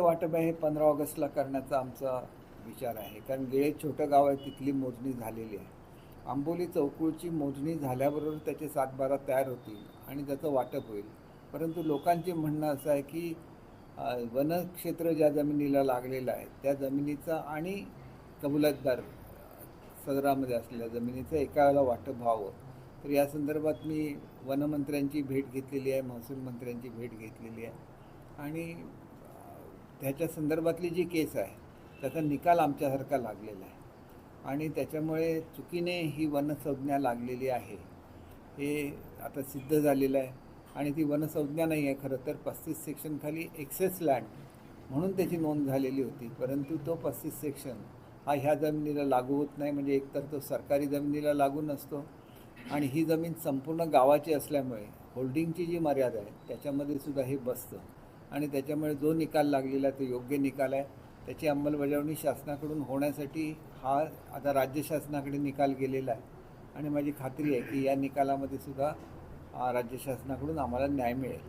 वाटप आहे हे पंधरा ऑगस्टला करण्याचा आमचा विचार आहे. कारण गेळे छोटं गाव आहे तिथली मोजणी झालेली आहे. आंबोली चौकुळची मोजणी झाल्याबरोबर त्याचे सातबारा तयार होतील आणि त्याचं वाटप होईल. परंतु लोकांचे म्हणणं असं आहे की वनक्षेत्र ज्या जमिनीला लागलेलं आहे त्या जमिनीचा आणि कबुलतदार सदरामध्ये असलेल्या जमिनीचं एका वेळेला वाटप व्हावं. तर या संदर्भात मी वनमंत्र्यांची भेट घेतलेली आहे महसूल मंत्र्यांची भेट घेतलेली आहे. आणि ह्याच्या त्याच्या संदर्भातली जी केस आहे त्याचा निकाल आमच्यासारखा लागलेला आहे. आणि त्याच्यामुळे चुकीने ही वनसंज्ञा लागलेली आहे. हे आता सिद्ध झालेलं आहे. आणि ती वनसंज्ञा नाही आहे खरं तर. पस्तीस सेक्शनखाली एक्सेस लँड म्हणून त्याची नोंद झालेली होती. परंतु तो पस्तीस सेक्शन हा ह्या जमिनीला लागू होत नाही. म्हणजे एकतर तो सरकारी जमिनीला लागू नसतो. आणि ही जमीन संपूर्ण गावाची असल्यामुळे होल्डिंगची जी मर्यादा आहे त्याच्यामध्ये सुद्धा हे बसतं. आणि त्याच्यामुळे जो निकाल लागलेला आहे तो योग्य निकाल आहे. त्याची अंमलबजावणी शासनाकडून होण्यासाठी हा आता राज्य शासनाकडे निकाल गेलेला आहे. आणि माझी खात्री आहे की या निकालामध्ये सुद्धा राज्य शासनाकडून आम्हाला न्याय मिळेल.